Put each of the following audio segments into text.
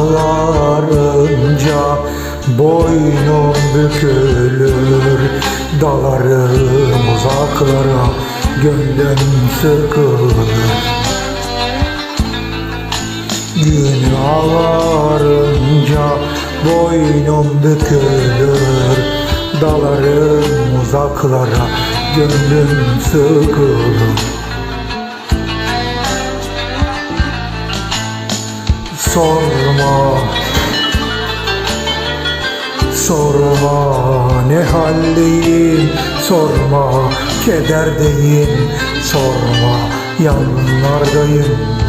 ağarınca boynum bükülür. Dalarım uzaklara gönlüm sıkılır Gün ağarınca boynum bükülür. Dalarım uzaklara gönlüm sıkılır Sorma. Sorma ne haldeyim? Sorma kederdeyim. Sorma yangınlardayım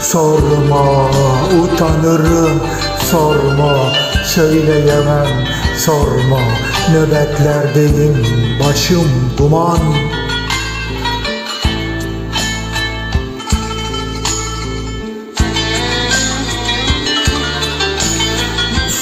Sorma utanırım. Sorma söyleyemem. Sorma nöbetlerdeyim. Başım duman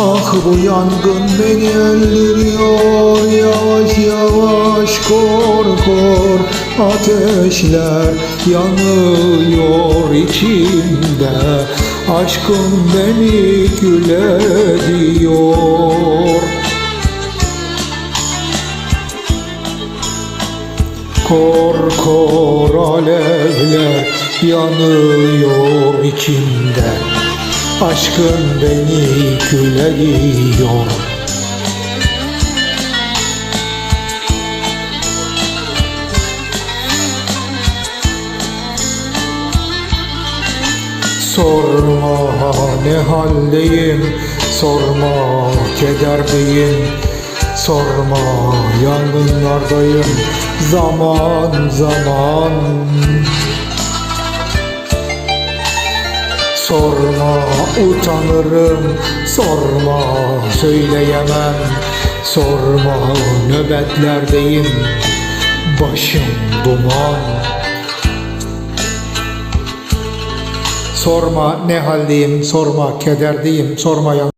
Ah bu yangın beni öldürüyor. Yavaş yavaş kor kor. Ateşler yanıyor içimde. Aşkın beni kül ediyor Kor kor alevler yanıyor içimde Aşkın beni kül ediyor Sorma ne haldeyim Sorma kederdeyim Sorma yangınlardayım. Zaman zaman Sorma utanırım Sorma söyleyemem. Sorma nöbetlerdeyim Başım duman. Sorma ne haldeyim Sorma kederdeyim Sorma yan